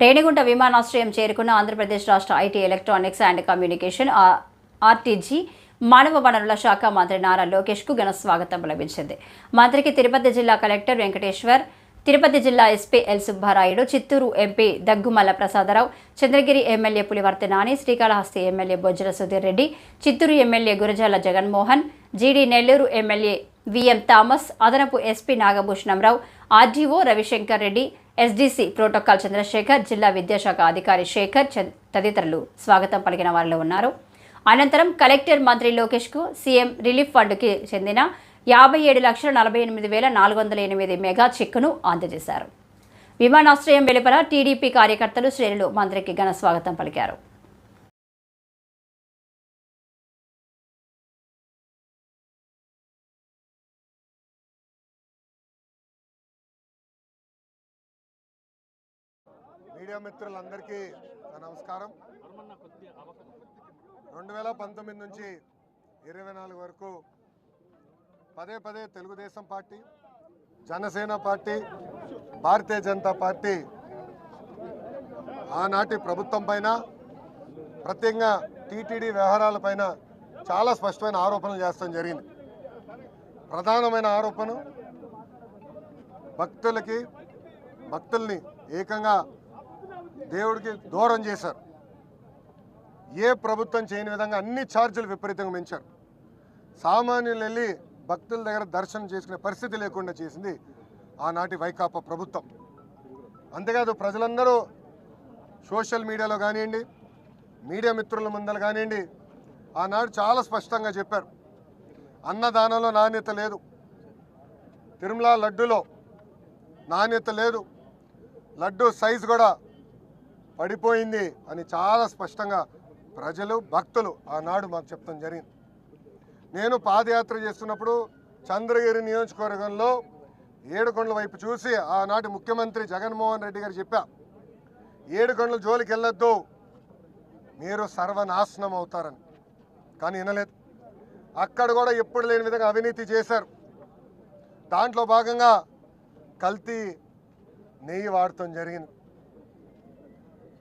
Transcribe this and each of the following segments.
రేణిగుంట విమానాశ్రయం చేరుకున్న ఆంధ్రప్రదేశ్ రాష్ట్ర IT electronics and communication RTG మానవ వనరుల శాఖ మంత్రి నారా లోకేష్కు ఘన స్వాగతం లభించింది. మంత్రికి తిరుపతి జిల్లా కలెక్టర్ వెంకటేశ్వర్ తిరుపతి జిల్లా SP L Subbarayudu Chittoor MP Daggumalla Prasadarao Chandragiri MLA Pulivarthi Nani Srikalahasti MLA Bojjala Sudheer Reddy Chittoor MLA Gurajala Jaganmohan GD Nellore MLA VM Thomas అదనపు SP Nagabhushanrao RDO Ravishankar Reddy SDC protocol Chandrasekhar జిల్లా విద్యాశాఖ అధికారి శేఖర్ చంద్- తదితరులు స్వాగతం పలికిన వారిలో ఉన్నారు. అనంతరం కలెక్టర్ మంత్రి లోకేష్కు సీఎం రిలీఫ్ ఫండ్కి చెందిన యాభై ఏడు లక్షల నలభై ఎనిమిది వేల నాలుగు వందల ఎనిమిది మెగా చెక్కును అందజేశారు. విమానాశ్రయం వెలుపల టీడీపీ కార్యకర్తలు శ్రేణులు మంత్రికి ఘన స్వాగతం పలికారు. మీడియా మిత్రులందరికీ నమస్కారం. రెండు వేల పంతొమ్మిది నుంచి ఇరవై నాలుగు వరకు పదే పదే Telugu Desam party Janasena party Bharatiya Janata party ఆనాటి ప్రభుత్వం పైన ప్రత్యేకంగా టీటీడీ వ్యవహారాలపైన చాలా స్పష్టమైన ఆరోపణలు చేస్తాం జరిగింది. ప్రధానమైన ఆరోపణ భక్తులకి భక్తుల్ని ఏకంగా దేవుడికి దూరం చేశారు. ఏ ప్రభుత్వం చేయని విధంగా అన్ని ఛార్జీలు విపరీతంగా పెంచారు సామాన్యులు వెళ్ళి భక్తుల దగ్గర దర్శనం చేసుకునే పరిస్థితి లేకుండా చేసింది ఆనాటి వైకాపా ప్రభుత్వం. అంతేకాదు ప్రజలందరూ సోషల్ మీడియాలో కానివ్వండి మీడియా మిత్రుల ముందర కానివ్వండి ఆనాడు చాలా స్పష్టంగా చెప్పారు. అన్నదానంలో నాణ్యత లేదు. తిరుమల లడ్డులో నాణ్యత లేదు. లడ్డు సైజు కూడా పడిపోయింది అని చాలా స్పష్టంగా ప్రజలు భక్తులు ఆనాడు మాకు చెప్తాం జరిగింది. నేను పాదయాత్ర చేస్తున్నప్పుడు చంద్రగిరి నియోజకవర్గంలో ఏడుకొండల వైపు చూసి ఆనాటి ముఖ్యమంత్రి జగన్మోహన్ రెడ్డి గారు చెప్పా ఏడుకొండల జోలికి వెళ్ళొద్దు మీరు సర్వనాశనం అవుతారని. కానీ వినలేదు. అక్కడ కూడా ఎప్పుడు లేని విధంగా అవినీతి చేశారు. దాంట్లో భాగంగా కల్తీ నెయ్యి వాడటం జరిగింది.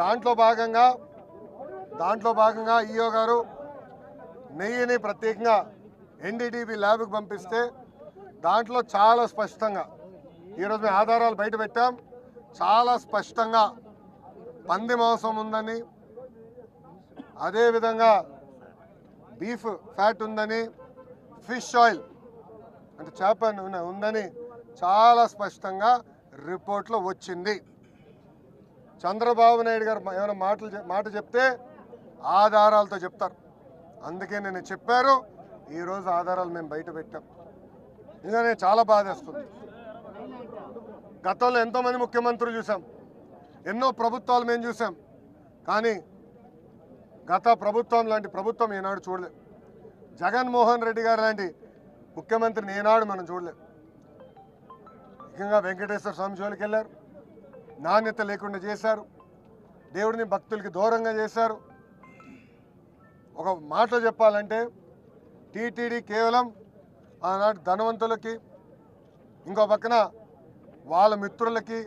దాంట్లో భాగంగా దాంట్లో భాగంగా ఈఓ గారు నెయ్యిని ప్రత్యేకంగా ఎన్డీటీవీ ల్యాబ్కి పంపిస్తే దాంట్లో చాలా స్పష్టంగా ఈరోజు మేము ఆధారాలు బయట పెట్టాం చాలా స్పష్టంగా పంది మాంసం ఉందని అదేవిధంగా బీఫ్ ఫ్యాట్ ఉందని ఫిష్ ఆయిల్ అంటే చేప ఉందని చాలా స్పష్టంగా రిపోర్ట్లో వచ్చింది. చంద్రబాబు నాయుడు గారు ఏమైనా మాటలు మాట చెప్తే ఆధారాలతో చెప్తారు. అందుకే నేను చెప్పారు ఈరోజు ఆధారాలు మేము బయట పెట్టాం. ఇంకా నేను చాలా బాధేస్తుంది గతంలో ఎంతోమంది ముఖ్యమంత్రులు చూసాం. ఎన్నో ప్రభుత్వాలు మేము చూసాం. కానీ గత ప్రభుత్వం లాంటి ప్రభుత్వం ఈనాడు చూడలేదు జగన్మోహన్ రెడ్డి గారు లాంటి ముఖ్యమంత్రిని ఈనాడు మనం చూడలేదు ముఖ్యంగా వెంకటేశ్వర స్వామి జోలికి వెళ్ళారు నాణ్యత లేకుండా చేశారు. దేవుడిని భక్తులకి దూరంగా చేశారు. ఒక మాటలో చెప్పాలంటే టీటీడీ కేవలం ఆనాటి ధనవంతులకి ఇంకో పక్కన వాళ్ళ మిత్రులకి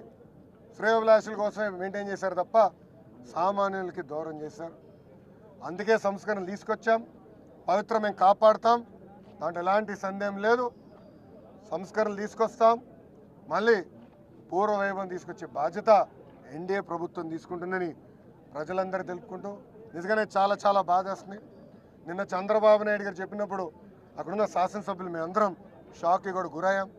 శ్రేయోభిలాషుల కోసమే మెయింటైన్ చేశారు తప్ప సామాన్యులకి దూరం చేశారు. అందుకే సంస్కరణలు తీసుకొచ్చాం. పవిత్రం మేము కాపాడుతాం. దాంట్లో ఎలాంటి సందేహం లేదు. సంస్కరణలు తీసుకొస్తాం. మళ్ళీ పూర్వవైభవం తీసుకొచ్చే బాధ్యత ఎన్డీఏ ప్రభుత్వం తీసుకుంటుందని ప్రజలందరూ తెలుపుకుంటూ నిజంగానే చాలా చాలా బాధ బాధేస్తుంది నిన్న చంద్రబాబు నాయుడు గారు చెప్పినప్పుడు అక్కడున్న శాసనసభ్యులు మేమందరం షాక్కి కూడా గురయ్యాం.